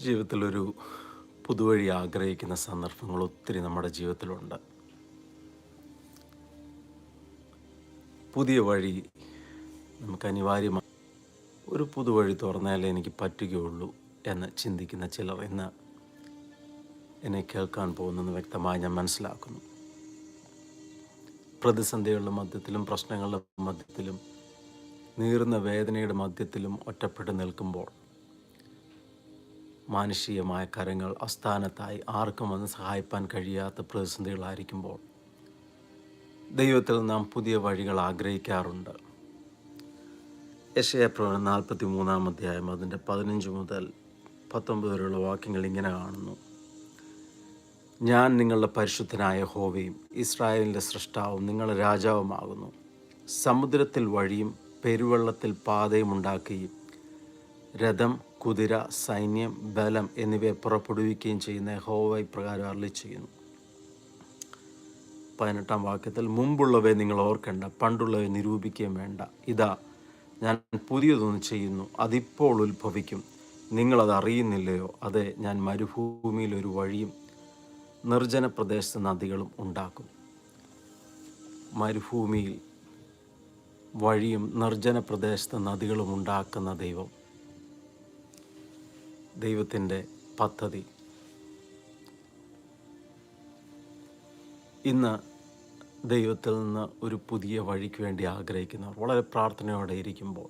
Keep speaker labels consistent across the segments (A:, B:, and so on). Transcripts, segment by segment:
A: ജീവിതത്തിലൊരു പുതുവഴി ആഗ്രഹിക്കുന്ന സന്ദർഭങ്ങൾ ഒത്തിരി നമ്മുടെ ജീവിതത്തിലുണ്ട്. പുതിയ വഴി നമുക്ക് അനിവാര്യമാണ് ഒരു പുതുവഴി തുറന്നാലേ എനിക്ക് പറ്റുകയുള്ളൂ എന്ന് ചിന്തിക്കുന്ന ചിലർ ഇന്ന് എന്നെ കേൾക്കാൻ പോകുന്നെന്ന് വ്യക്തമായി ഞാൻ മനസ്സിലാക്കുന്നു. പ്രതിസന്ധികളുടെ മധ്യത്തിലും പ്രശ്നങ്ങളുടെ മധ്യത്തിലും നീറുന്ന വേദനയുടെ മധ്യത്തിലും ഒറ്റപ്പെട്ട് നിൽക്കുമ്പോൾ മാനുഷികമായ കരങ്ങൾ അസ്ഥാനത്തായി ആർക്കും വന്ന് സഹായിപ്പാൻ കഴിയാത്ത പ്രതിസന്ധികളായിരിക്കുമ്പോൾ ദൈവത്തിൽ നാം പുതിയ വഴികൾ ആഗ്രഹിക്കാറുണ്ട്. യശയപ്രവണം നാൽപ്പത്തി മൂന്നാം അധ്യായം അതിന്റെ പതിനഞ്ച് മുതൽ പത്തൊമ്പത് വരെയുള്ള വാക്യങ്ങൾ ഇങ്ങനെ കാണുന്നു. ഞാൻ നിങ്ങളുടെ പരിശുദ്ധനായ ഹോവയും ഇസ്രായേലിന്റെ സൃഷ്ടാവും നിങ്ങളുടെ രാജാവുമാകുന്നു. സമുദ്രത്തിൽ വഴിയും പെരുവെള്ളത്തിൽ പാതയും ഉണ്ടാക്കുകയും രഥം കുതിര സൈന്യം ബലം എന്നിവയെ പുറപ്പെടുവിക്കുകയും ചെയ്യുന്ന ഹോവൈ പ്രകാരം അരളി ചെയ്യുന്നു. പതിനെട്ടാം വാക്യത്തിൽ മുമ്പുള്ളവയെ നിങ്ങൾ ഓർക്കേണ്ട പണ്ടുള്ളവയെ നിരൂപിക്കുകയും വേണ്ട. ഇതാ ഞാൻ പുതിയതൊന്നും ചെയ്യുന്നു അതിപ്പോൾ ഉത്ഭവിക്കും. നിങ്ങളത് അറിയുന്നില്ലയോ? അതെ ഞാൻ മരുഭൂമിയിൽ ഒരു വഴിയും നിർജന പ്രദേശത്ത് നദികളും ഉണ്ടാക്കും. മരുഭൂമിയിൽ വഴിയും നിർജന പ്രദേശത്ത് നദികളും ഉണ്ടാക്കുന്ന ദൈവം ദൈവത്തിന്റെ പദ്ധതി. ഇന്ന് ദൈവത്തിൽ നിന്ന് ഒരു പുതിയ വഴിക്ക് വേണ്ടി ആഗ്രഹിക്കുന്നവർ വളരെ പ്രാർത്ഥനയോടെ ഇരിക്കുമ്പോൾ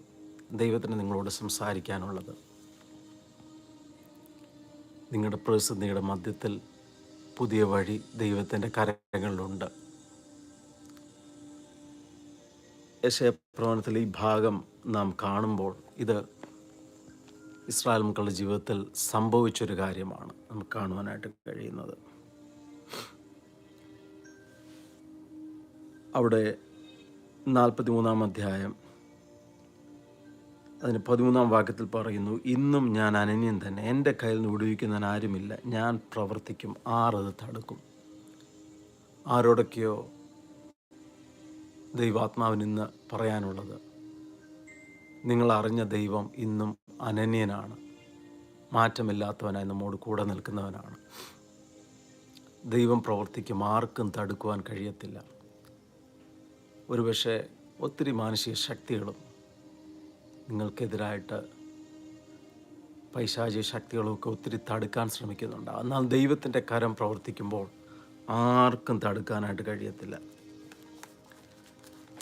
A: ദൈവത്തിന് നിങ്ങളോട് സംസാരിക്കാനുള്ളത്. നിങ്ങളുടെ പ്രതിസന്ധിയുടെ മധ്യത്തിൽ പുതിയ വഴി ദൈവത്തിന്റെ കരങ്ങളിലുണ്ട്. യശയപ്രവണത്തിൽ ഈ ഭാഗം നാം കാണുമ്പോൾ ഇത് ഇസ്രായേൽ മക്കളുടെ ജീവിതത്തിൽ സംഭവിച്ചൊരു കാര്യമാണ് നമുക്ക് കാണുവാനായിട്ട് കഴിയുന്നത്. അവിടെ നാൽപ്പത്തി മൂന്നാം അധ്യായം അതിന് പതിമൂന്നാം വാക്യത്തിൽ പറയുന്നു ഇന്നും ഞാൻ അനന്യൻ തന്നെ എന്റെ കയ്യിൽ നിന്ന് വിടുവിക്കുന്നവൻ ആരുമില്ല ഞാൻ പ്രവർത്തിക്കും ആറത് തടുക്കും. ആരോടൊക്കെയോ ദൈവാത്മാവിനിന്ന് പറയാനുള്ളത് നിങ്ങൾ അറിഞ്ഞ ദൈവം ഇന്നും അനന്യനാണ്. മാറ്റമില്ലാത്തവനായി നമ്മോട് കൂടെ നിൽക്കുന്നവനാണ്. ദൈവം പ്രവർത്തിക്കും ആർക്കും തടുക്കുവാൻ കഴിയത്തില്ല. ഒരുപക്ഷെ ഒത്തിരി മാനസിക ശക്തികളും നിങ്ങൾക്കെതിരായിട്ട് പൈശാചിക ശക്തികളൊക്കെ ഒത്തിരി തടുക്കാൻ ശ്രമിക്കുന്നുണ്ട്. എന്നാൽ ദൈവത്തിന്റെ കരം പ്രവർത്തിക്കുമ്പോൾ ആർക്കും തടുക്കാനായിട്ട് കഴിയത്തില്ല.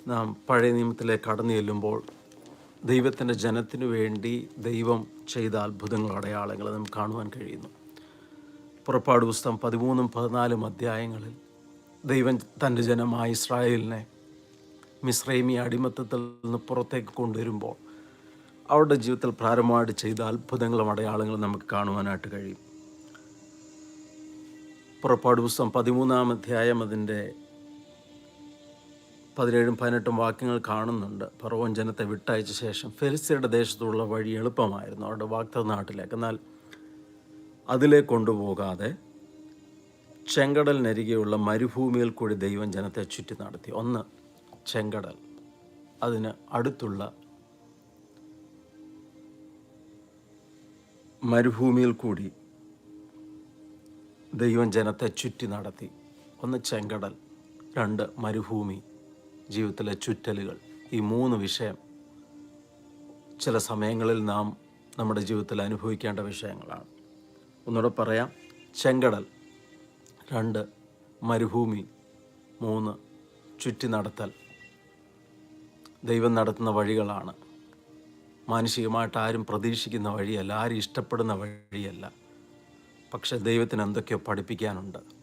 A: നാം പഴയ നിയമത്തിലേക്ക് കടന്നു ചെല്ലുമ്പോൾ ദൈവത്തിന്റെ ജനത്തിനു വേണ്ടി ദൈവം ചെയ്ത അത്ഭുതങ്ങൾ അടയാളങ്ങൾ നമുക്ക് കാണുവാൻ കഴിയുന്നു. പുറപ്പാട് പുസ്തകം പതിമൂന്നും പതിനാലും അധ്യായങ്ങളിൽ ദൈവം തന്റെ ജനമായ ഇസ്രായേലിനെ മിശ്രൈമി അടിമത്തത്തിൽ നിന്ന് പുറത്തേക്ക് കൊണ്ടുവരുമ്പോൾ അവരുടെ ജീവിതത്തിൽ പ്രാരംഭമായിട്ട് ചെയ്ത അത്ഭുതങ്ങളും അടയാളങ്ങളും നമുക്ക് കാണുവാനായിട്ട് കഴിയും. പുറപ്പാട് പുസ്തകം പതിമൂന്നാം അധ്യായം അതിന്റെ പതിനേഴും പതിനെട്ടും വാക്യങ്ങൾ കാണുന്നുണ്ട്. ഫറവോൻ ജനത്തെ വിട്ടയച്ച ശേഷം ഫെലിസ്തീനയുടെ ദേശത്തുള്ള വഴി എളുപ്പമായിരുന്നു അവരുടെ വാക്ത നാട്ടിലേക്ക് എന്നാൽ അതിലേ കൊണ്ടുപോകാതെ ചെങ്കടലിനരികെയുള്ള മരുഭൂമിയിൽ കൂടി ദൈവം ജനത്തെ ചുറ്റി നടത്തി. ഒന്ന് ചെങ്കടൽ. അതിന് അടുത്തുള്ള മരുഭൂമിയിൽ കൂടി ദൈവം ജനത്തെ ചുറ്റി നടത്തി. ഒന്ന് ചെങ്കടൽ. രണ്ട് മരുഭൂമി. ജീവിതത്തിലെ ചുറ്റലുകൾ. ഈ മൂന്ന് വിഷയം ചില സമയങ്ങളിൽ നാം നമ്മുടെ ജീവിതത്തിൽ അനുഭവിക്കേണ്ട വിഷയങ്ങളാണ്. ഒന്നുകൂടെ പറയാം. ചെങ്കടൽ രണ്ട് മരുഭൂമി മൂന്ന് ചുറ്റി നടത്തൽ. ദൈവം നടത്തുന്ന വഴികളാണ്. മാനുഷികമായിട്ട് ആരും പ്രതീക്ഷിക്കുന്ന വഴിയല്ല ആരും ഇഷ്ടപ്പെടുന്ന വഴിയല്ല. പക്ഷെ ദൈവത്തിന് എന്തൊക്കെയോ പഠിപ്പിക്കാനുണ്ട്.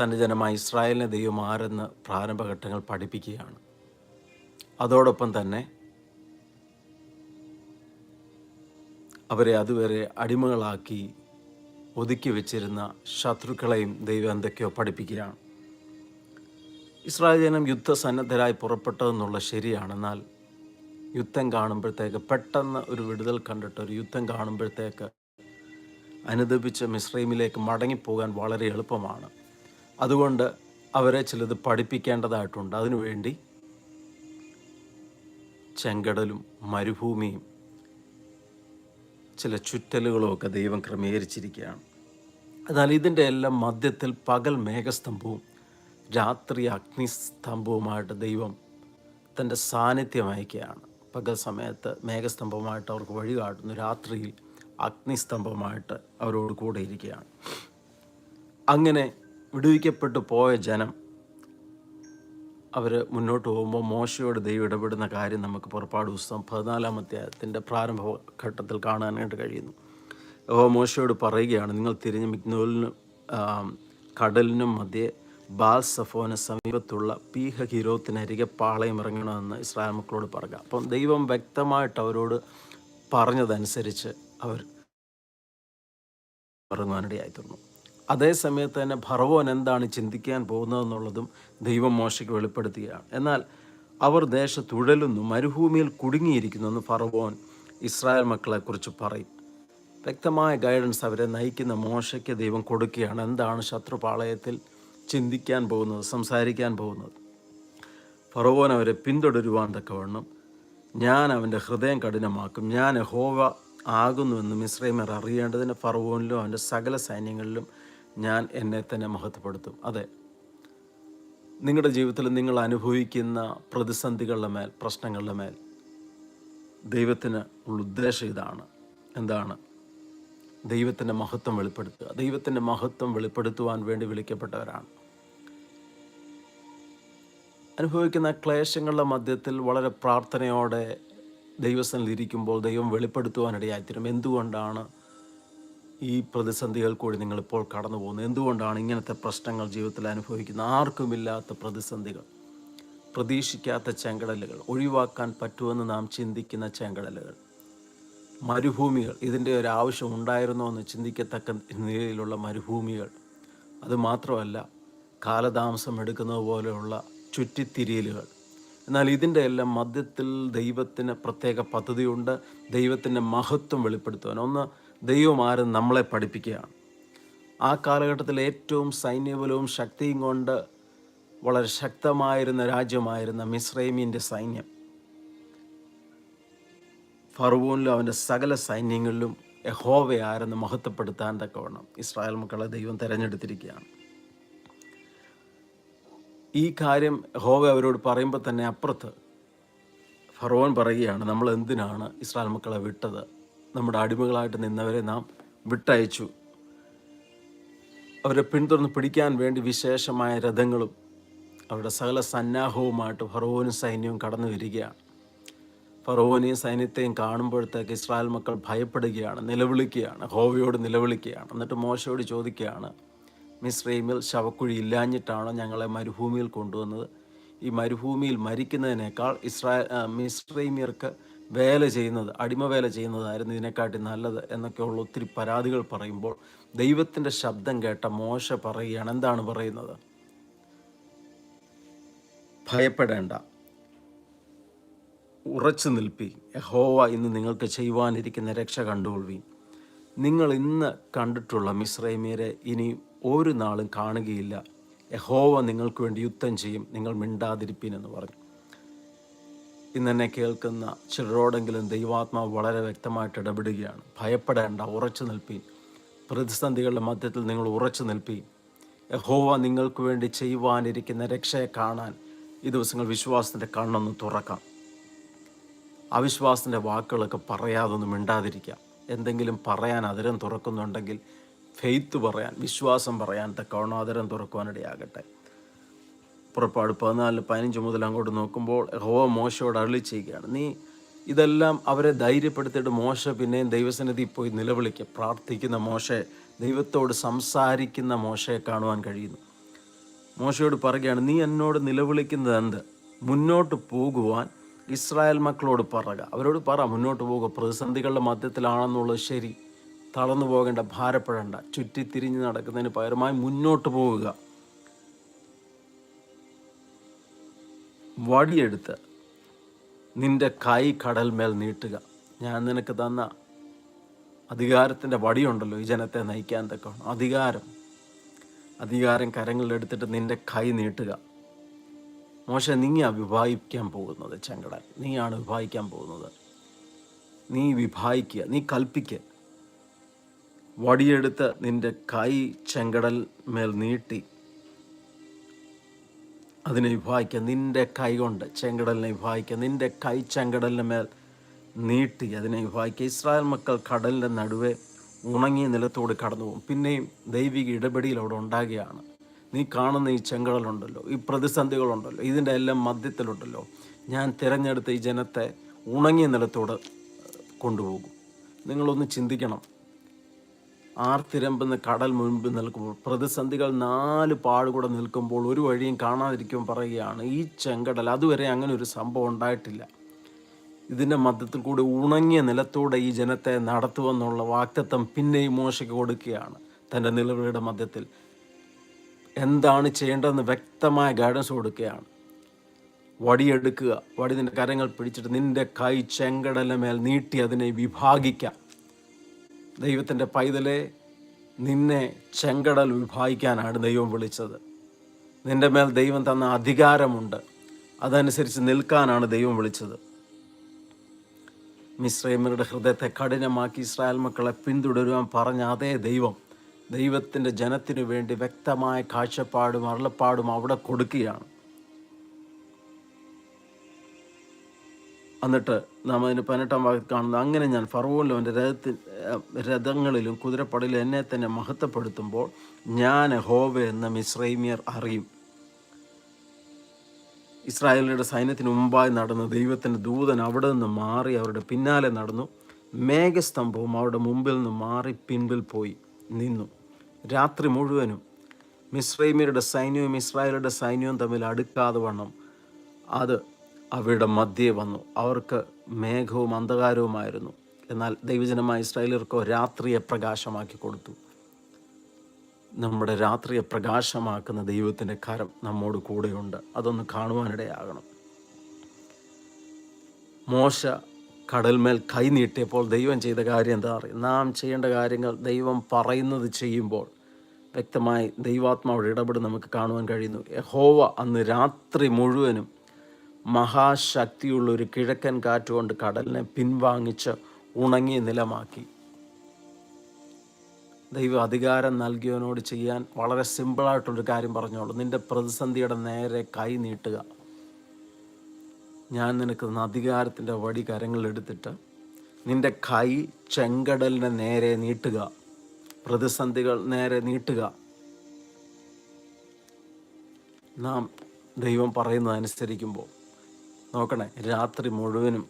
A: തന്റെ ജനമായ ഇസ്രായേലിനെ ദൈവം ആരെന്ന് പ്രാരംഭഘട്ടങ്ങൾ പഠിപ്പിക്കുകയാണ്. അതോടൊപ്പം തന്നെ അവരെ അതുവരെ അടിമകളാക്കി ഒതുക്കി വെച്ചിരുന്ന ശത്രുക്കളെയും ദൈവം എന്തൊക്കെയോ പഠിപ്പിക്കുകയാണ്. ഇസ്രായേൽ ജനം യുദ്ധസന്നദ്ധരായി പുറപ്പെട്ടതെന്നുള്ള ശരിയാണ് എന്നാൽ യുദ്ധം കാണുമ്പോഴത്തേക്ക് പെട്ടെന്ന് ഒരു വിടുതൽ കണ്ടിട്ട് ഒരു യുദ്ധം കാണുമ്പോഴത്തേക്ക് അനുദപിച്ച് മിശ്രൈമിലേക്ക് മടങ്ങിപ്പോകാൻ വളരെ എളുപ്പമാണ്. അതുകൊണ്ട് അവരെ ചിലത് പഠിപ്പിക്കേണ്ടതായിട്ടുണ്ട്. അതിനുവേണ്ടി ചെങ്കടലും മരുഭൂമിയും ചില ചുറ്റലുകളുമൊക്കെ ദൈവം ക്രമീകരിച്ചിരിക്കുകയാണ്. എന്നാൽ ഇതിന്റെ എല്ലാം മധ്യത്തിൽ പകൽ മേഘസ്തംഭവും രാത്രി അഗ്നിസ്തംഭവുമായിട്ട് ദൈവം തന്റെ സാന്നിധ്യം അയക്കുകയാണ്. പകൽ സമയത്ത് മേഘസ്തംഭവുമായിട്ട് അവർക്ക് വഴി കാട്ടുന്നു. രാത്രിയിൽ അഗ്നിസ്തംഭവുമായിട്ട് അവരോട് കൂടെ ഇരിക്കുകയാണ്. അങ്ങനെ വിടുവിക്കപ്പെട്ടു പോയ ജനം അവർ മുന്നോട്ട് പോകുമ്പോൾ മോശയോട് ദൈവം ഇടപെടുന്ന കാര്യം നമുക്ക് പുറപ്പാട് പുസ്തകം പതിനാലാമത്തെ അധ്യായത്തിന്റെ പ്രാരംഭ ഘട്ടത്തിൽ കാണാനായിട്ട് കഴിയുന്നു. ഓ മോശയോട് പറയുകയാണ് നിങ്ങൾ തിരിഞ്ഞ് മിഗ്നോലിനും കടലിനും മധ്യേ ബാൽ സഫോന സമീപത്തുള്ള പീഹ ഹിരോത്തിനരികെ പാളയം ഇറങ്ങണമെന്ന് ഇസ്രായേൽ മക്കളോട് പറയുക അപ്പം ദൈവം വ്യക്തമായിട്ട് അവരോട് പറഞ്ഞതനുസരിച്ച് അവർ ഇറങ്ങുവാനിടയായി തീർന്നു അതേ സമയത്ത് തന്നെ ഭർവോൻ എന്താണ് ചിന്തിക്കാൻ പോകുന്നതെന്നുള്ളതും ദൈവം മോശയ്ക്ക് വെളിപ്പെടുത്തുകയാണ്. എന്നാൽ അവർ ദേശത്തുഴലുന്നു മരുഭൂമിയിൽ കുടുങ്ങിയിരിക്കുന്നു എന്ന് ഫറവോൻ ഇസ്രായേൽ മക്കളെക്കുറിച്ച് പറയും. വ്യക്തമായ ഗൈഡൻസ് അവരെ നയിക്കുന്ന മോശയ്ക്ക് ദൈവം കൊടുക്കുകയാണ്. എന്താണ് ശത്രുപാളയത്തിൽ ചിന്തിക്കാൻ പോകുന്നത് സംസാരിക്കാൻ പോകുന്നത്? ഫറവോൻ അവരെ പിന്തുടരുവാൻ തക്കവണ്ണം ഞാൻ അവന്റെ ഹൃദയം കഠിനമാക്കും ഞാൻ ഹോവ ആകുന്നുവെന്നും ഇസ്രൈമർ അറിയേണ്ടതിന് ഫറവോനിലും അവന്റെ സകല സൈന്യങ്ങളിലും ഞാൻ എന്നെ തന്നെ മഹത്വപ്പെടുത്തും. അതെ. നിങ്ങളുടെ ജീവിതത്തിൽ നിങ്ങൾ അനുഭവിക്കുന്ന പ്രതിസന്ധികളുടെ മേൽ പ്രശ്നങ്ങളുടെ മേൽ ദൈവത്തിന് ഉള്ള ഉദ്ദേശം ഇതാണ്. എന്താണ്? ദൈവത്തിന്റെ മഹത്വം വെളിപ്പെടുത്തുക. ദൈവത്തിന്റെ മഹത്വം വെളിപ്പെടുത്തുവാൻ വേണ്ടി വിളിക്കപ്പെട്ടവരാണ്. അനുഭവിക്കുന്ന ക്ലേശങ്ങളുടെ മധ്യത്തിൽ വളരെ പ്രാർത്ഥനയോടെ ദൈവസ്ഥനിൽ ഇരിക്കുമ്പോൾ ദൈവം വെളിപ്പെടുത്തുവാനിടയായിത്തീരും. എന്തുകൊണ്ടാണ് ഈ പ്രതിസന്ധികൾ കൂടി നിങ്ങളിപ്പോൾ കടന്നു പോകുന്നത് എന്തുകൊണ്ടാണ് ഇങ്ങനത്തെ പ്രശ്നങ്ങൾ ജീവിതത്തിൽ അനുഭവിക്കുന്ന ആർക്കുമില്ലാത്ത പ്രതിസന്ധികൾ? പ്രതീക്ഷിക്കാത്ത ചെങ്കടലുകൾ ഒഴിവാക്കാൻ പറ്റുമെന്ന് നാം ചിന്തിക്കുന്ന ചെങ്കടലുകൾ. മരുഭൂമികൾ ഇതിന്റെ ഒരു ആവശ്യം ഉണ്ടായിരുന്നോ എന്ന് ചിന്തിക്കത്തക്ക നിലയിലുള്ള മരുഭൂമികൾ. അതുമാത്രമല്ല കാലതാമസം എടുക്കുന്നത് പോലെയുള്ള ചുറ്റിത്തിരിയലുകൾ. എന്നാൽ ഇതിന്റെ എല്ലാം മധ്യത്തിൽ ദൈവത്തിന് പ്രത്യേക പദ്ധതിയുണ്ട്. ദൈവത്തിന്റെ മഹത്വം വെളിപ്പെടുത്തുവാൻ. ഒന്ന് ദൈവം ആരും നമ്മളെ പഠിപ്പിക്കുകയാണ്. ആ കാലഘട്ടത്തിൽ ഏറ്റവും സൈന്യബലവും ശക്തിയും കൊണ്ട് വളരെ ശക്തമായിരുന്ന രാജ്യമായിരുന്ന മിസ്രൈമിന്റെ സൈന്യം. ഫറവൂനിലും അവന്റെ സകല സൈന്യങ്ങളിലും യഹോവയായിരുന്നു മഹത്വപ്പെടുത്താൻ തക്കവണ്ണം. ഇസ്രായേൽ മക്കളെ ദൈവം തിരഞ്ഞെടുത്തിരിക്കുകയാണ്. ഈ കാര്യം ഹോവ അവരോട് പറയുമ്പോൾ തന്നെ അപ്പുറത്ത് ഫറോൻ പറയുകയാണ് നമ്മൾ എന്തിനാണ് ഇസ്രായേൽ മക്കളെ വിട്ടത്? നമ്മുടെ അടിമകളായിട്ട് നിന്നവരെ നാം വിട്ടയച്ചു. അവരെ പിന്തുടർന്ന് പിടിക്കാൻ വേണ്ടി വിശേഷമായ രഥങ്ങളും അവരുടെ സകല സന്നാഹവുമായിട്ട് ഫറോവനും സൈന്യവും കടന്നു വരികയാണ്. ഫറോവനെയും സൈന്യത്തെയും കാണുമ്പോഴത്തേക്ക് ഇസ്രായേൽ മക്കൾ ഭയപ്പെടുകയാണ് നിലവിളിക്കുകയാണ് ഹോവയോട് നിലവിളിക്കുകയാണ്. എന്നിട്ട് മോശയോട് ചോദിക്കുകയാണ് മിസ്രൈമിൽ ശവക്കുഴി ഇല്ലാഞ്ഞിട്ടാണോ ഞങ്ങളെ മരുഭൂമിയിൽ കൊണ്ടുവന്നത്? ഈ മരുഭൂമിയിൽ മരിക്കുന്നതിനേക്കാൾ ഇസ്രായേൽ മിസ്രൈമിയർക്ക് വേല ചെയ്യുന്നത് അടിമ വേല ചെയ്യുന്നതായിരുന്നു ഇതിനെക്കാട്ടി നല്ലത് എന്നൊക്കെയുള്ള ഒത്തിരി പരാതികൾ പറയുമ്പോൾ ദൈവത്തിന്റെ ശബ്ദം കേട്ട മോശ പറയുകയാണ്. എന്താണ് പറയുന്നത്? ഭയപ്പെടേണ്ട. ഉറച്ചു നിൽപ്പി. യഹോവ ഇന്ന് നിങ്ങൾക്ക് ചെയ്യുവാനിരിക്കുന്ന രക്ഷ കണ്ടുകൊള്ളുവീൻ. നിങ്ങൾ ഇന്ന് കണ്ടിട്ടുള്ള മിശ്രൈമീരെ ഇനി ഒരു നാളും കാണുകയില്ല. യഹോവ നിങ്ങൾക്ക് വേണ്ടി യുദ്ധം ചെയ്യും. നിങ്ങൾ മിണ്ടാതിരിപ്പീൻ എന്ന് പറഞ്ഞു. ഇന്ന് എന്നെ കേൾക്കുന്ന ചിലരോടെങ്കിലും ദൈവാത്മാവ് വളരെ വ്യക്തമായിട്ട് ഇടപെടുകയാണ്. ഭയപ്പെടേണ്ട ഉറച്ചു നിൽപ്പീൻ. പ്രതിസന്ധികളുടെ മധ്യത്തിൽ നിങ്ങൾ ഉറച്ചു നിൽപ്പീൻ. യഹോവ നിങ്ങൾക്ക് വേണ്ടി ചെയ്യുവാനിരിക്കുന്ന രക്ഷയെ കാണാൻ ഈ ദിവസങ്ങൾ വിശ്വാസത്തിന്റെ കണ്ണൊന്ന് തുറക്കാം. അവിശ്വാസത്തിന്റെ വാക്കുകളൊക്കെ പറയാതൊന്നും മിണ്ടാതിരിക്കാം എന്തെങ്കിലും പറയാൻ അതിരം തുറക്കുന്നുണ്ടെങ്കിൽ ഫെയ്ത്ത് പറയാൻ വിശ്വാസം പറയാൻ തക്കവണ്ണം അതിരം തുറക്കുവാനിടയാകട്ടെ. പുറപ്പാട് പതിനാല് പതിനഞ്ച് മുതൽ അങ്ങോട്ട് നോക്കുമ്പോൾ ഹോവ മോശയോട് അരളി ചെയ്യുകയാണ്. നീ ഇതെല്ലാം അവരെ ധൈര്യപ്പെടുത്തിയിട്ട് മോശ പിന്നെയും ദൈവസന്നിധി പോയി നിലവിളിക്കുക പ്രാർത്ഥിക്കുന്ന മോശയെ ദൈവത്തോട് സംസാരിക്കുന്ന മോശയെ കാണുവാൻ കഴിയുന്നു. മോശയോട് പറയുകയാണ് നീ എന്നോട് നിലവിളിക്കുന്നത് എന്ത്? മുന്നോട്ട് പോകുവാൻ ഇസ്രായേൽ മക്കളോട് പറയുക അവരോട് പറ മുന്നോട്ട് പോകുക. പ്രതിസന്ധികളുടെ മധ്യത്തിലാണെന്നുള്ളത് ശരി. തളർന്നു പോകേണ്ട ഭാരപ്പെടേണ്ട. ചുറ്റിത്തിരിഞ്ഞ് നടക്കുന്നതിന് പകരമായി മുന്നോട്ട് പോവുക വടിയെടുത്ത് നിന്റെ കൈ കടൽമേൽ നീട്ടുക. ഞാൻ നിനക്ക് തന്ന അധികാരത്തിന്റെ വടിയുണ്ടല്ലോ ഈ ജനത്തെ നയിക്കാൻ തക്കവണ്ണം. അധികാരം അധികാരം കരങ്ങളിലെടുത്തിട്ട് നിന്റെ കൈ നീട്ടുക. മോശ നീയാണ് വിഭാഗിക്കാൻ പോകുന്നത് ചെങ്കടൽ. നീയാണ് വിഭാഗിക്കാൻ പോകുന്നത്. നീ വിഭാഗിക്കുക നീ കൽപ്പിക്കുക. വടിയെടുത്ത് നിന്റെ കൈ ചെങ്കടൽ മേൽ നീട്ടി അതിനെ വിഭാഗിക്കുക. നിന്റെ കൈ കൊണ്ട് ചെങ്കടലിനെ വിഭാഗിക്കുക. നിന്റെ കൈ ചെങ്കടലിന് മേൽ നീട്ടി അതിനെ വിഭാഗിക്കുക. ഇസ്രായേൽ മക്കൾ കടലിന്റെ നടുവേ ഉണങ്ങിയ നിലത്തോട് കടന്നു പോകും. പിന്നെയും ദൈവിക ഇടപെടിയിൽ അവിടെ ഉണ്ടാകുകയാണ്. നീ കാണുന്ന ഈ ചെങ്കടലുണ്ടല്ലോ ഈ പ്രതിസന്ധികളുണ്ടല്ലോ ഇതിന്റെ എല്ലാം മധ്യത്തിലുണ്ടല്ലോ. ഞാൻ തിരഞ്ഞെടുത്ത ഈ ജനത്തെ ഉണങ്ങിയ നിലത്തോട് കൊണ്ടുപോകും. നിങ്ങളൊന്ന് ചിന്തിക്കണം. ആർത്തിരമ്പെന്ന് കടൽ മുൻപ് നിൽക്കുമ്പോൾ പ്രതിസന്ധികൾ നാല് പാടുകൂടെ നിൽക്കുമ്പോൾ ഒരു വഴിയും കാണാതിരിക്കും പറയുകയാണ് ഈ ചെങ്കടൽ അതുവരെ അങ്ങനെ ഒരു സംഭവം ഉണ്ടായിട്ടില്ല. ഇതിന്റെ മധ്യത്തിൽ കൂടി ഉണങ്ങിയ നിലത്തൂടെ ഈ ജനത്തെ നടത്തുമെന്നുള്ള വാക്തത്വം പിന്നെയും മോശയ്ക്ക് കൊടുക്കുകയാണ് തന്റെ നിലവിളിയുടെ മധ്യത്തിൽ. എന്താണ് ചെയ്യേണ്ടതെന്ന് വ്യക്തമായ ഗൈഡൻസ് കൊടുക്കുകയാണ്. വടിയെടുക്കുക വടി നിന്റെ കരങ്ങൾ പിടിച്ചിട്ട് നിന്റെ കൈ ചെങ്കടലമേൽ മേൽ നീട്ടി അതിനെ വിഭാഗിക്കാം. ദൈവത്തിന്റെ പൈതലെ നിന്നെ ചെങ്കടൽ വിഭാഗിക്കാനാണ് ദൈവം വിളിച്ചത്. നിന്റെ മേൽ ദൈവം തന്ന അധികാരമുണ്ട്. അതനുസരിച്ച് നിൽക്കാനാണ് ദൈവം വിളിച്ചത്. മിശ്രൈമരുടെ ഹൃദയത്തെ കഠിനമാക്കി ഇസ്രായേൽ മക്കളെ പിന്തുടരുവാൻ പറഞ്ഞ അതേ ദൈവം ദൈവത്തിന്റെ ജനത്തിനു വേണ്ടി വ്യക്തമായ കാഴ്ചപ്പാടും അരുളപ്പാടും അവിടെ കൊടുക്കുകയാണ്. എന്നിട്ട് നാം അതിന് പതിനെട്ടാം ഭാഗത്ത് കാണുന്നത് അങ്ങനെ ഞാൻ ഫറവോനിലും എന്റെ രഥത്തിൽ രഥങ്ങളിലും കുതിരപ്പടയിലും എന്നെ തന്നെ മഹത്വപ്പെടുത്തുമ്പോൾ ഞാൻ ഹോവ എന്ന മിശ്രൈമിയർ അറിയും. ഇസ്രായേലിയുടെ സൈന്യത്തിന് മുമ്പായി നടന്ന ദൈവത്തിന്റെ ദൂതൻ അവിടെ നിന്ന് മാറി അവരുടെ പിന്നാലെ നടന്നു. മേഘസ്തംഭവും അവരുടെ മുമ്പിൽ നിന്ന് മാറി പിൻപിൽ പോയി നിന്നു. രാത്രി മുഴുവനും മിശ്രൈമിയരുടെ സൈന്യവും ഇസ്രായേലിയുടെ സൈന്യവും തമ്മിൽ അടുക്കാതെ വണ്ണം. അത് അവരുടെ മധ്യേ വന്നു. അവർക്ക് മേഘവും അന്ധകാരവുമായിരുന്നു. എന്നാൽ ദൈവജനമായ ഇസ്രായേലർക്കോ രാത്രിയെ പ്രകാശമാക്കി കൊടുത്തു. നമ്മുടെ രാത്രിയെ പ്രകാശമാക്കുന്ന ദൈവത്തിന്റെ കരം നമ്മോട് കൂടെയുണ്ട്. അതൊന്ന് കാണുവാനിടയാകണം. മോശ കടൽമേൽ കൈ നീട്ടിയപ്പോൾ ദൈവം ചെയ്ത കാര്യം എന്താ പറയുക നാം ചെയ്യേണ്ട കാര്യങ്ങൾ ദൈവം പറയുന്നത് ചെയ്യുമ്പോൾ വ്യക്തമായി ദൈവാത്മാവിടെ ഇടപെടും നമുക്ക് കാണുവാൻ കഴിയുന്നു. യഹോവ അന്ന് രാത്രി മുഴുവനും മഹാശക്തിയുള്ള ഒരു കിഴക്കൻ കാറ്റുകൊണ്ട് കടലിനെ പിൻവാങ്ങിച്ച് ഉണങ്ങി നിലമാക്കി. ദൈവം അധികാരം നൽകിയവനോട് ചെയ്യാൻ വളരെ സിമ്പിളായിട്ടുള്ളൊരു കാര്യം പറഞ്ഞോളൂ. നിന്റെ പ്രതിസന്ധിയുടെ നേരെ കൈ നീട്ടുക. ഞാൻ നിനക്ക് അധികാരത്തിന്റെ വടി കരങ്ങളിലെടുത്തിട്ട് നിന്റെ കൈ ചെങ്കടലിനെ നേരെ നീട്ടുക. പ്രതിസന്ധികൾ നേരെ നീട്ടുക. നാം ദൈവം പറയുന്നത് അനുസരിക്കുമ്പോൾ നോക്കണേ രാത്രി മുഴുവനും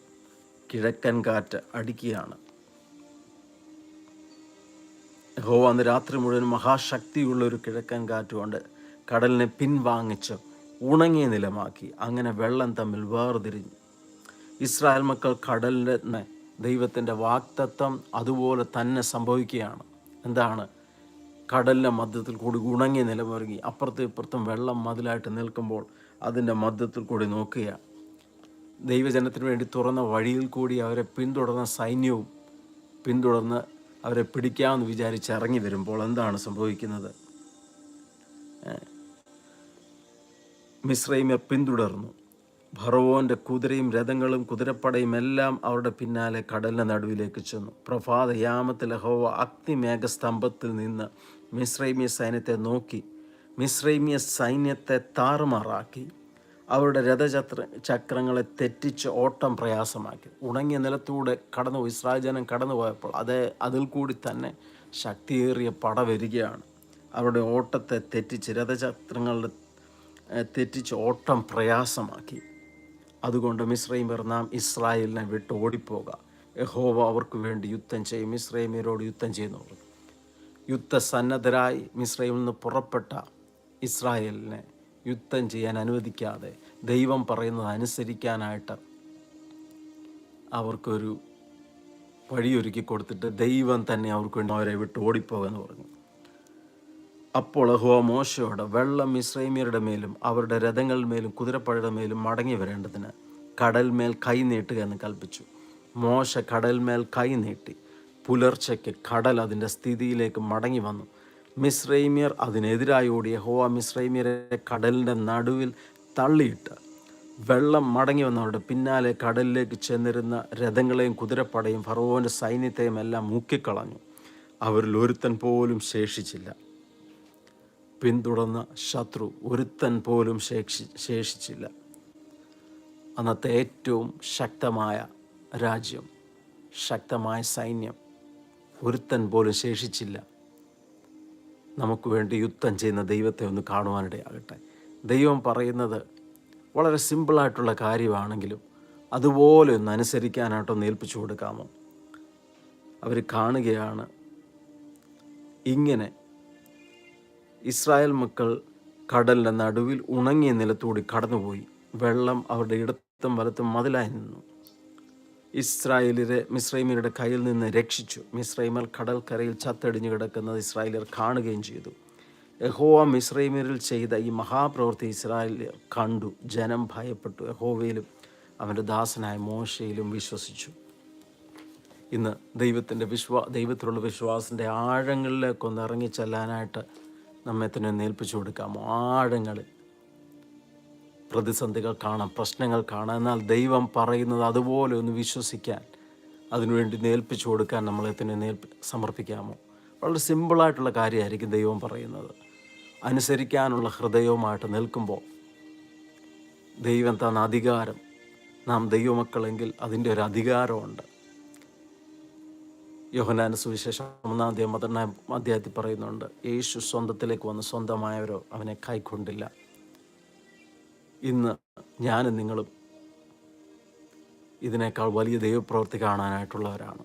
A: കിഴക്കൻ കാറ്റ് അടിക്കുകയാണ്. യഹോവ അന്ന് രാത്രി മുഴുവൻ മഹാശക്തിയുള്ള ഒരു കിഴക്കൻ കാറ്റുകൊണ്ട് കടലിനെ പിൻവാങ്ങിച്ച് ഉണങ്ങിയ നിലമാക്കി അങ്ങനെ വെള്ളം തമ്മിൽ വേർതിരിഞ്ഞു. ഇസ്രായേൽ മക്കൾ കടലിനെ ദൈവത്തിന്റെ വാക്തത്വം അതുപോലെ തന്നെ സംഭവിക്കുകയാണ്. എന്താണ്? കടലിന്റെ മധ്യത്തിൽ കൂടി ഉണങ്ങിയ നിലമൊരുങ്ങി അപ്പുറത്തും ഇപ്പുറത്തും വെള്ളം മതിലായിട്ട് നിൽക്കുമ്പോൾ അതിന്റെ മധ്യത്തിൽ കൂടി നോക്കുകയാണ്. ദൈവജനത്തിന് വേണ്ടി തുറന്ന വഴിയിൽ കൂടി അവരെ പിന്തുടർന്ന സൈന്യവും പിന്തുടർന്ന് അവരെ പിടിക്കാമെന്ന് വിചാരിച്ച് ഇറങ്ങി വരുമ്പോൾ എന്താണ് സംഭവിക്കുന്നത്? മിശ്രൈമ്യർ പിന്തുടർന്നു. ഭറവോന്റെ കുതിരയും രഥങ്ങളും കുതിരപ്പടയും എല്ലാം അവരുടെ പിന്നാലെ കടലിന്റെ നടുവിലേക്ക് ചെന്നു. പ്രഭാതയാമത്തിൽ ഹോവ അഗ്നിമേഘസ്തംഭത്തിൽ നിന്ന് മിശ്രൈമ്യ സൈന്യത്തെ നോക്കി മിശ്രൈമ്യ സൈന്യത്തെ താറുമാറാക്കി. അവരുടെ രഥചക്ര ചക്രങ്ങളെ തെറ്റിച്ച് ഓട്ടം പ്രയാസമാക്കി. ഉണങ്ങിയ നിലത്തൂടെ കടന്നു ഇസ്രായേൽ ജനം കടന്നു പോയപ്പോൾ അതേ അതിൽ കൂടി തന്നെ ശക്തിയേറിയ പട വരികയാണ്. അവരുടെ ഓട്ടത്തെ തെറ്റിച്ച് രഥചക്രങ്ങളുടെ തെറ്റിച്ച് ഓട്ടം പ്രയാസമാക്കി. അതുകൊണ്ട് മിശ്രൈമർ നാം ഇസ്രായേലിനെ വിട്ട് ഓടിപ്പോക. യഹോവ അവർക്ക് വേണ്ടി യുദ്ധം ചെയ്യും. മിശ്രൈമീരോട് യുദ്ധം ചെയ്യുന്നു യുദ്ധസന്നദ്ധരായി മിശ്രയിൽ നിന്ന് പുറപ്പെട്ട ഇസ്രായേലിനെ യുദ്ധം ചെയ്യാൻ അനുവദിക്കാതെ ദൈവം പറയുന്നത് അനുസരിക്കാനായിട്ട് അവർക്കൊരു വഴിയൊരുക്കി കൊടുത്തിട്ട് ദൈവം തന്നെ അവർക്ക് വേണ്ടി അവരെ വിട്ട് ഓടിപ്പോകാന്ന് പറഞ്ഞു. അപ്പോൾ ഹോ മോശയോട് വെള്ളം ഇസ്രൈമിയരുടെ മേലും അവരുടെ രഥങ്ങളുടെ മേലും കുതിരപ്പഴയുടെ മേലും മടങ്ങി വരേണ്ടതിന് കടൽമേൽ കൈ നീട്ടുക എന്ന് കൽപ്പിച്ചു. മോശ കടൽമേൽ കൈ നീട്ടി പുലർച്ചയ്ക്ക് കടൽ അതിന്റെ സ്ഥിതിയിലേക്ക് മടങ്ങി വന്നു. മിസ്രൈമ്യർ അതിനെതിരായി യഹോവ ഹോവ മിസ്രൈമ്യരെ കടലിന്റെ നടുവിൽ തള്ളിയിട്ട് വെള്ളം മടങ്ങി വന്നവരുടെ പിന്നാലെ കടലിലേക്ക് ചെന്നിരുന്ന രഥങ്ങളെയും കുതിരപ്പടയും ഫറവോന്റെ സൈന്യത്തെയും എല്ലാം മൂക്കിക്കളഞ്ഞു. അവരിൽ ഒരുത്തൻ പോലും ശേഷിച്ചില്ല. പിന്തുടർന്ന ശത്രു ഒരുത്തൻ പോലും ശേഷി ശേഷിച്ചില്ല. അന്നത്തെ ഏറ്റവും ശക്തമായ രാജ്യം ശക്തമായ സൈന്യം ഒരുത്തൻ പോലും ശേഷിച്ചില്ല. നമുക്ക് വേണ്ടി യുദ്ധം ചെയ്യുന്ന ദൈവത്തെ ഒന്ന് കാണുവാനിടയാകട്ടെ. ദൈവം പറയുന്നത് വളരെ സിമ്പിളായിട്ടുള്ള കാര്യമാണെങ്കിലും അതുപോലെ ഒന്ന് അനുസരിക്കാനായിട്ടൊന്ന് ഏൽപ്പിച്ചു കൊടുക്കാമോ? അവർ കാണുകയാണ് ഇങ്ങനെ ഇസ്രായേൽ മക്കൾ കടലിന്റെ നടുവിൽ ഉണങ്ങിയ നിലത്തൂടി കടന്നുപോയി. വെള്ളം അവരുടെ ഇടത്തും വലത്തും മതിലായി നിന്നു. ഇസ്രായേലിരെ മിസ്രൈമിയുടെ കയ്യിൽ നിന്ന് രക്ഷിച്ചു. മിസ്രൈമർ കടൽക്കരയിൽ ചത്തടിഞ്ഞു കിടക്കുന്നത് ഇസ്രായേലിയർ കാണുകയും ചെയ്തു. യഹോവ മിസ്രൈമിയറിൽ ചെയ്ത ഈ മഹാപ്രവൃത്തി ഇസ്രായേലിയർ കണ്ടു. ജനം ഭയപ്പെട്ടു. യഹോവയിലും അവന്റെ ദാസനായ മോശയിലും വിശ്വസിച്ചു. ഇന്ന് ദൈവത്തിന്റെ വിശ്വാ ദൈവത്തിലുള്ള വിശ്വാസത്തിന്റെ ആഴങ്ങളിലേക്കൊന്ന് ഇറങ്ങി ചെല്ലാനായിട്ട് നമ്മെ തന്നെ നേൽപ്പിച്ചു കൊടുക്കാമോ? ആഴങ്ങളിൽ പ്രതിസന്ധികൾ കാണാം പ്രശ്നങ്ങൾ കാണാം. എന്നാൽ ദൈവം പറയുന്നത് അതുപോലെ ഒന്ന് വിശ്വസിക്കാൻ അതിനുവേണ്ടി നേൽപ്പിച്ചു കൊടുക്കാൻ നമ്മളെ തന്നെ നേൽപ്പി സമർപ്പിക്കാമോ? വളരെ സിമ്പിളായിട്ടുള്ള കാര്യമായിരിക്കും ദൈവം പറയുന്നത്. അനുസരിക്കാനുള്ള ഹൃദയവുമായിട്ട് നിൽക്കുമ്പോൾ ദൈവം തന്ന അധികാരം നാം ദൈവമക്കളെങ്കിൽ അതിന്റെ ഒരു അധികാരമുണ്ട്. യോഹനാന സുവിശേഷം ഒന്നാം അധ്യായം പതിനെണ്ണാം അധ്യായത്തിൽ പറയുന്നുണ്ട് യേശു സ്വന്തത്തിലേക്ക് വന്ന് സ്വന്തമായവരോ? അവനെ കൈക്കൊണ്ടില്ല. ഇന്ന് ഞാനും നിങ്ങളും ഇതിനേക്കാൾ വലിയ ദൈവപ്രവൃത്തി കാണാനായിട്ടുള്ളവരാണ്.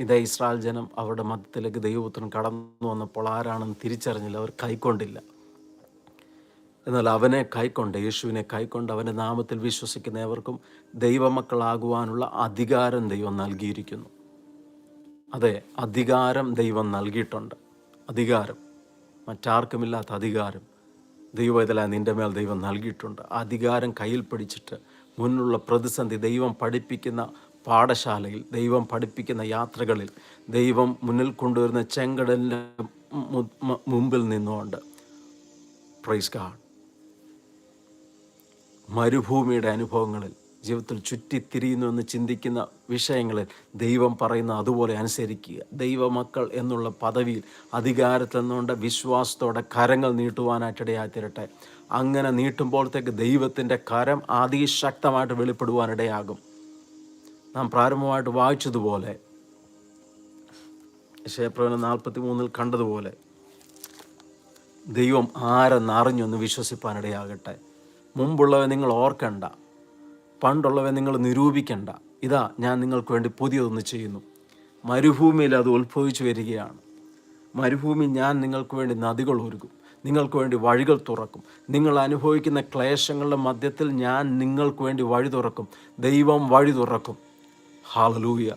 A: ഇതേ ഇസ്രായേൽ ജനം അവരുടെ മതത്തിലേക്ക് ദൈവപുത്രൻ കടന്നു വന്നപ്പോൾ ആരാണെന്ന് തിരിച്ചറിഞ്ഞില്ല അവർ കൈക്കൊണ്ടില്ല. എന്നാൽ അവനെ കൈക്കൊണ്ട് യേശുവിനെ കൈക്കൊണ്ട് അവന്റെ നാമത്തിൽ വിശ്വസിക്കുന്നവർക്കും ദൈവമക്കളാകുവാനുള്ള അധികാരം ദൈവം നൽകിയിരിക്കുന്നു. അതെ അധികാരം ദൈവം നൽകിയിട്ടുണ്ട്. അധികാരം മറ്റാർക്കുമില്ലാത്ത അധികാരം. ദൈവവേദല നിന്റെ മേൽ ദൈവം നൽകിയിട്ടുണ്ട്. അധികാരം കയ്യിൽ പിടിച്ചിട്ട് മുന്നുള്ള പ്രതിസന്ധി ദൈവം പഠിപ്പിക്കുന്ന പാഠശാലയിൽ ദൈവം പഠിപ്പിക്കുന്ന യാത്രകളിൽ ദൈവം മുന്നിൽ കൊണ്ടുവരുന്ന ചെങ്കടലിന്റെ മുമ്പിൽ നിന്നുകൊണ്ട്. പ്രൈസ് ഗാഡ് മരുഭൂമിയുടെ അനുഭവങ്ങളിൽ ജീവിതത്തിൽ ചുറ്റിത്തിരിയുന്നു എന്ന് ചിന്തിക്കുന്ന വിഷയങ്ങളിൽ ദൈവം പറയുന്ന അതുപോലെ അനുസരിക്കുക. ദൈവമക്കൾ എന്നുള്ള പദവിയിൽ അധികാരത്തിൽ നിന്നുകൊണ്ട് വിശ്വാസത്തോടെ കരങ്ങൾ നീട്ടുവാനായിട്ടിടയാത്തിരട്ടെ അങ്ങനെ നീട്ടുമ്പോഴത്തേക്ക് ദൈവത്തിന്റെ കരം അതിശക്തമായിട്ട് വെളിപ്പെടുവാനിടയാകും. നാം പ്രാരംഭമായിട്ട് വായിച്ചതുപോലെ ക്ഷേപ്രവന നാൽപ്പത്തി മൂന്നിൽ കണ്ടതുപോലെ ദൈവം ആരെന്നറിഞ്ഞൊന്ന് വിശ്വസിപ്പാനിടയാകട്ടെ. മുമ്പുള്ളവ നിങ്ങൾ ഓർക്കണ്ട. പണ്ടുള്ളവ നിങ്ങൾ നിരൂപിക്കണ്ട. ഇതാ ഞാൻ നിങ്ങൾക്ക് വേണ്ടി പുതിയതൊന്ന് ചെയ്യുന്നു. മരുഭൂമിയിൽ അത് ഉത്ഭവിച്ചു വരികയാണ്. മരുഭൂമി ഞാൻ നിങ്ങൾക്ക് വേണ്ടി നദികൾ ഒരുക്കും. നിങ്ങൾക്ക് വേണ്ടി വഴികൾ തുറക്കും. നിങ്ങൾ അനുഭവിക്കുന്ന ക്ലേശങ്ങളുടെ മധ്യത്തിൽ ഞാൻ നിങ്ങൾക്ക് വേണ്ടി വഴി തുറക്കും. ദൈവം വഴി തുറക്കും. Hallelujah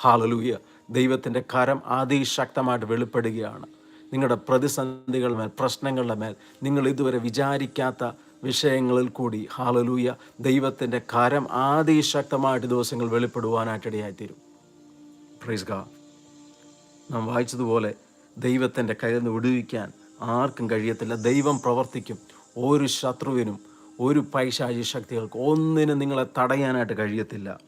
A: hallelujah. ദൈവത്തിന്റെ കരം അതിശക്തമായിട്ട് വെളിപ്പെടുകയാണ്. നിങ്ങളുടെ പ്രതിസന്ധികളുടെ മേൽ പ്രശ്നങ്ങളുടെ മേൽ നിങ്ങൾ ഇതുവരെ വിചാരിക്കാത്ത വിഷയങ്ങളിൽ കൂടി. ഹാലലൂയ. ദൈവത്തിന്റെ കാരം ആദിശക്തമായിട്ട് ദിവസങ്ങൾ വെളിപ്പെടുവാനായിട്ടിടയായിത്തീരും. പ്രൈസ് ഗാ നാം വായിച്ചതുപോലെ ദൈവത്തിന്റെ കയ്യിൽ നിന്ന് വിടുവിക്കാൻ ആർക്കും കഴിയത്തില്ല. ദൈവം പ്രവർത്തിക്കും. ഒരു ശത്രുവിനും ഒരു പൈശാചി ശക്തികൾക്ക് ഒന്നിനും നിങ്ങളെ തടയാനായിട്ട് കഴിയത്തില്ല.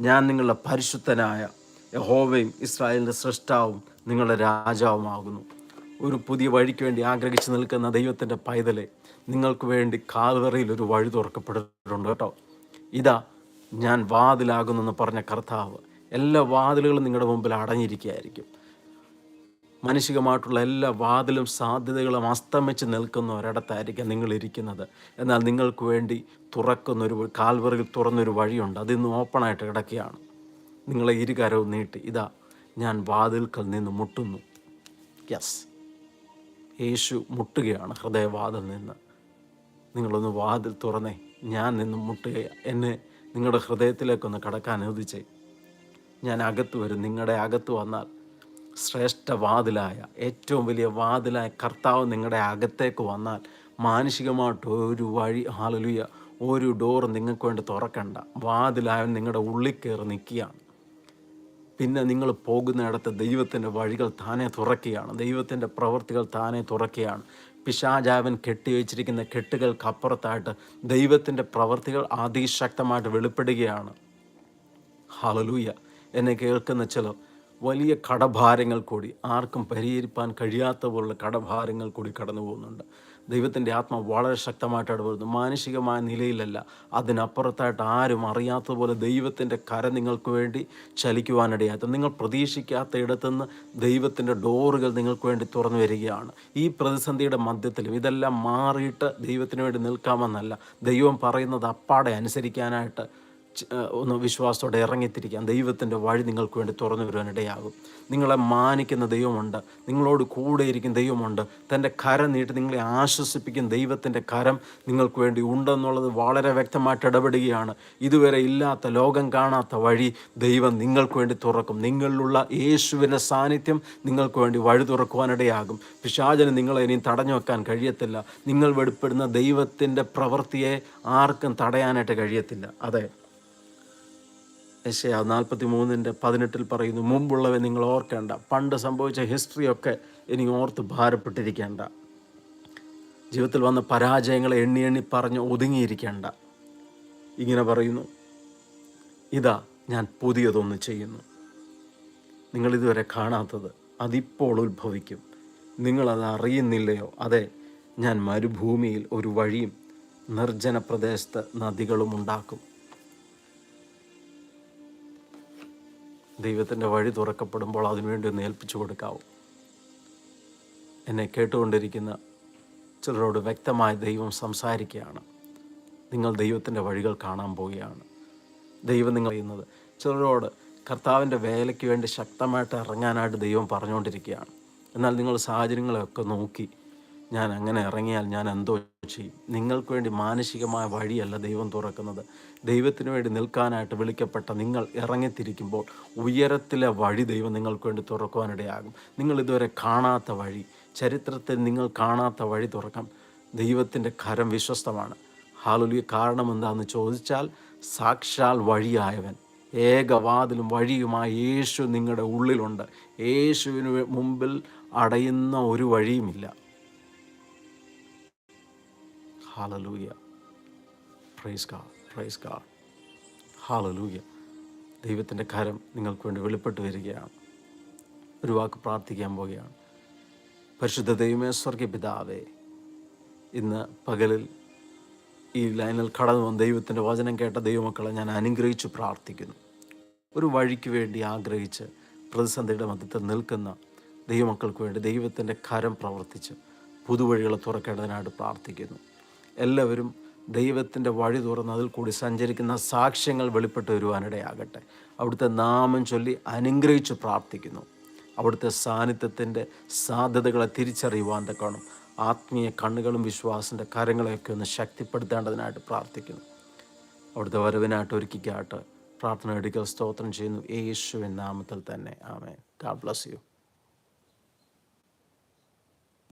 A: ഞാൻ നിങ്ങളുടെ പരിശുദ്ധനായ യഹോവയും ഇസ്രായേലിന്റെ സൃഷ്ടാവും നിങ്ങളുടെ രാജാവുമാകുന്നു. ഒരു പുതിയ വഴിക്ക് വേണ്ടി ആഗ്രഹിച്ച് നിൽക്കുന്ന ദൈവത്തിന്റെ പൈതലെ നിങ്ങൾക്ക് വേണ്ടി കാൽവറയിൽ ഒരു വഴി തുറക്കപ്പെട്ടിട്ടുണ്ട് കേട്ടോ. ഇതാ ഞാൻ വാതിലാകുന്നെന്ന് പറഞ്ഞ കർത്താവ് എല്ലാ വാതിലുകളും നിങ്ങളുടെ മുമ്പിൽ അടഞ്ഞിരിക്കുകയായിരിക്കും. മാനുഷികമായിട്ടുള്ള എല്ലാ വാതിലും സാധ്യതകളും അസ്തമിച്ച് നിൽക്കുന്ന ഒരിടത്തായിരിക്കാം നിങ്ങൾ ഇരിക്കുന്നത്. എന്നാൽ നിങ്ങൾക്ക് വേണ്ടി തുറക്കുന്നൊരു കാൽവറിൽ തുറന്നൊരു വഴിയുണ്ട്. അതിന്ന് ഓപ്പണായിട്ട് കിടക്കുകയാണ്. നിങ്ങളെ ഇരുകരവും നീട്ടി ഇതാ ഞാൻ വാതിൽക്കൽ നിന്ന് മുട്ടുന്നു. യെസ് യേശു മുട്ടുകയാണ് ഹൃദയവാതിൽ നിന്ന്. നിങ്ങളൊന്ന് വാതിൽ തുറന്നേ. ഞാൻ നിന്ന് മുട്ടുക. എന്നെ നിങ്ങളുടെ ഹൃദയത്തിലേക്കൊന്ന് കടക്കാൻ അനുവദിച്ചേ. ഞാൻ അകത്ത് വരും. നിങ്ങളുടെ അകത്ത് വന്നാൽ ശ്രേഷ്ഠ വാതിലായ ഏറ്റവും വലിയ വാതിലായ കർത്താവ് നിങ്ങളുടെ അകത്തേക്ക് വന്നാൽ മാനുഷികമായിട്ട് ഒരു വഴി ഹാലലുയ ഒരു ഡോർ നിങ്ങൾക്ക് വേണ്ടി തുറക്കണ്ട. വാതിലായവൻ നിങ്ങളുടെ ഉള്ളിൽ കയറി നിൽക്കുകയാണ്. പിന്നെ നിങ്ങൾ പോകുന്നിടത്ത് ദൈവത്തിന്റെ വഴികൾ താനെ തുറക്കുകയാണ്. ദൈവത്തിന്റെ പ്രവൃത്തികൾ താനെ തുറക്കുകയാണ്. പിശാചാവൻ കെട്ടിവെച്ചിരിക്കുന്ന കെട്ടുകൾക്കപ്പുറത്തായിട്ട് ദൈവത്തിന്റെ പ്രവൃത്തികൾ അതിശക്തമായിട്ട് വെളിപ്പെടുകയാണ്. ഹലലൂയ എന്നെ കേൾക്കുന്ന ചിലർ വലിയ കടഭാരങ്ങൾ കൂടി ആർക്കും പരിഹരിപ്പാൻ കഴിയാത്ത പോലുള്ള കടഭാരങ്ങൾ കൂടി കടന്നു പോകുന്നുണ്ട് ദൈവത്തിന്റെ ആത്മ വളരെ ശക്തമായിട്ട് ഇടപെടുന്നു. മാനസികമായ നിലയിലല്ല. അതിനപ്പുറത്തായിട്ട് ആരും അറിയാത്തതുപോലെ ദൈവത്തിന്റെ കര നിങ്ങൾക്ക് വേണ്ടി ചലിക്കുവാനിടയാത്ത നിങ്ങൾ പ്രതീക്ഷിക്കാത്ത ഇടത്തുനിന്ന് ദൈവത്തിന്റെ ഡോറുകൾ നിങ്ങൾക്ക് വേണ്ടി തുറന്നു വരികയാണ്. ഈ പ്രതിസന്ധിയുടെ മധ്യത്തിലും ഇതെല്ലാം മാറിയിട്ട് ദൈവത്തിന് വേണ്ടി നിൽക്കാമെന്നല്ല. ദൈവം പറയുന്നത് അപ്പാടെ അനുസരിക്കാനായിട്ട് ഒന്ന് വിശ്വാസത്തോടെ ഇറങ്ങിത്തിരിക്കാം ദൈവത്തിന്റെ വഴി നിങ്ങൾക്ക് വേണ്ടി തുറന്നു വരുവാനിടയാകും നിങ്ങളെ മാനിക്കുന്ന ദൈവമുണ്ട്. നിങ്ങളോട് കൂടെ ഇരിക്കുന്ന ദൈവമുണ്ട്. തന്റെ കരം നീട്ടി നിങ്ങളെ ആശ്വസിപ്പിക്കുന്ന ദൈവത്തിന്റെ കരം നിങ്ങൾക്ക് വേണ്ടി ഉണ്ടെന്നുള്ളത് വളരെ വ്യക്തമായിട്ട് ഇടപെടുകയാണ്. ഇതുവരെ ഇല്ലാത്ത ലോകം കാണാത്ത വഴി ദൈവം നിങ്ങൾക്ക് വേണ്ടി തുറക്കും. നിങ്ങളിലുള്ള യേശുവിന്റെ സാന്നിധ്യം നിങ്ങൾക്ക് വേണ്ടി വഴി തുറക്കുവാനിടയാകും പിശാചന് നിങ്ങളെ ഇനിയും തടഞ്ഞു വെക്കാൻ കഴിയത്തില്ല. നിങ്ങൾ വെളിപ്പെടുന്ന ദൈവത്തിന്റെ പ്രവൃത്തിയെ ആർക്കും തടയാനായിട്ട് കഴിയത്തില്ല. അതെ. യശയ നാൽപ്പത്തി മൂന്നിന്റെ പതിനെട്ടിൽ പറയുന്നു മുമ്പുള്ളവ നിങ്ങൾ ഓർക്കേണ്ട. പണ്ട് സംഭവിച്ച ഹിസ്റ്ററിയൊക്കെ ഇനി ഓർത്ത് ഭാരപ്പെട്ടിരിക്കേണ്ട. ജീവിതത്തിൽ വന്ന പരാജയങ്ങളെ എണ്ണി എണ്ണി പറഞ്ഞ് ഒതുങ്ങിയിരിക്കേണ്ട. ഇങ്ങനെ പറയുന്നു ഇതാ ഞാൻ പുതിയതൊന്ന് ചെയ്യുന്നു. നിങ്ങളിതുവരെ കാണാത്തത് അതിപ്പോൾ ഉത്ഭവിക്കും. നിങ്ങളത് അറിയുന്നില്ലയോ? അതെ ഞാൻ മരുഭൂമിയിൽ ഒരു വഴിയും നിർജന പ്രദേശത്ത് നദികളും ഉണ്ടാക്കും. ദൈവത്തിന്റെ വഴി തുറക്കപ്പെടുമ്പോൾ അതിനുവേണ്ടി ഒന്ന് ഏൽപ്പിച്ചു കൊടുക്കാവും. എന്നെ കേട്ടുകൊണ്ടിരിക്കുന്ന ചിലരോട് വ്യക്തമായി ദൈവം സംസാരിക്കുകയാണ്. നിങ്ങൾ ദൈവത്തിന്റെ വഴികൾ കാണാൻ പോവുകയാണ്. ദൈവം നിങ്ങൾ ചെയ്യുന്നത് ചിലരോട് കർത്താവിന്റെ വേലയ്ക്ക് വേണ്ടി ശക്തമായിട്ട് ഇറങ്ങാനായിട്ട് ദൈവം പറഞ്ഞുകൊണ്ടിരിക്കുകയാണ്. എന്നാൽ നിങ്ങൾ സാഹചര്യങ്ങളെയൊക്കെ നോക്കി ഞാൻ അങ്ങനെ ഇറങ്ങിയാൽ ഞാൻ എന്തോ ചെയ്യും. നിങ്ങൾക്ക് വേണ്ടി മാനസികമായ വഴിയല്ല ദൈവം തുറക്കുന്നത്. ദൈവത്തിന് വേണ്ടി നിൽക്കാനായിട്ട് വിളിക്കപ്പെട്ട നിങ്ങൾ ഇറങ്ങിത്തിരിക്കുമ്പോൾ ഉയരത്തിലെ വഴി ദൈവം നിങ്ങൾക്ക് വേണ്ടി തുറക്കുവാനിടയാകും. നിങ്ങൾ ഇതുവരെ കാണാത്ത വഴി ചരിത്രത്തിൽ നിങ്ങൾ കാണാത്ത വഴി തുറക്കാം. ദൈവത്തിന്റെ കരം വിശ്വസ്തമാണ്. ഹാലുലിയ കാരണം എന്താണെന്ന് ചോദിച്ചാൽ സാക്ഷാൽ വഴിയായവൻ. ഏകവാതിലും വഴിയുമായ യേശു നിങ്ങളുടെ ഉള്ളിലുണ്ട്. യേശുവിന് മുമ്പിൽ അടയുന്ന ഒരു വഴിയുമില്ല. Hallelujah praise God praise God hallelujah ദൈവത്തിന്റെ കരം നിങ്ങൾക്ക് വേണ്ടി വെളിപ്പെട്ട് വരികയാണ്. ഒരു വാക്ക് പ്രാർത്ഥിക്കാൻ പോവുകയാണ്. പരിശുദ്ധ ദൈവമേ സ്വർഗീയ പിതാവേ ഇന്ന് പകലിൽ ഈ ലൈനിൽ കടന്നു വന്ന ദൈവത്തിന്റെ വചനം കേട്ട ദൈവമക്കളെ ഞാൻ അനുഗ്രഹിച്ച് പ്രാർത്ഥിക്കുന്നു. ഒരു വഴിക്ക് വേണ്ടി ആഗ്രഹിച്ച് പ്രതിസന്ധിയുടെ മധ്യത്തിൽ നിൽക്കുന്ന ദൈവമക്കൾക്ക് വേണ്ടി ദൈവത്തിന്റെ കരം പ്രവർത്തിച്ച് പുതുവഴികളെ തുറക്കേണ്ടതിനായിട്ട് പ്രാർത്ഥിക്കുന്നു. എല്ലാവരും ദൈവത്തിന്റെ വഴി തുറന്ന് അതിൽ കൂടി സഞ്ചരിക്കുന്ന സാക്ഷ്യങ്ങൾ വെളിപ്പെട്ട് വരുവാനിടയാകട്ടെ. അവിടുത്തെ നാമം ചൊല്ലി അനുഗ്രഹിച്ച് പ്രാർത്ഥിക്കുന്നു. അവിടുത്തെ സാന്നിധ്യത്തിന്റെ സാധ്യതകളെ തിരിച്ചറിയുവാൻ തക്കണം ആത്മീയ കണ്ണുകളും വിശ്വാസിന്റെ കരങ്ങളെയൊക്കെ ഒന്ന് ശക്തിപ്പെടുത്തേണ്ടതിനായിട്ട് പ്രാർത്ഥിക്കുന്നു. അവിടുത്തെ വരവിനായിട്ട് ഒരുക്കിക്കാട്ട് പ്രാർത്ഥന എടുക്കൽ സ്തോത്രം ചെയ്യുന്നു. യേശുവിൻ നാമത്തിൽ തന്നെ. ആമേ ഗാഡ് ബ്ലസ് യു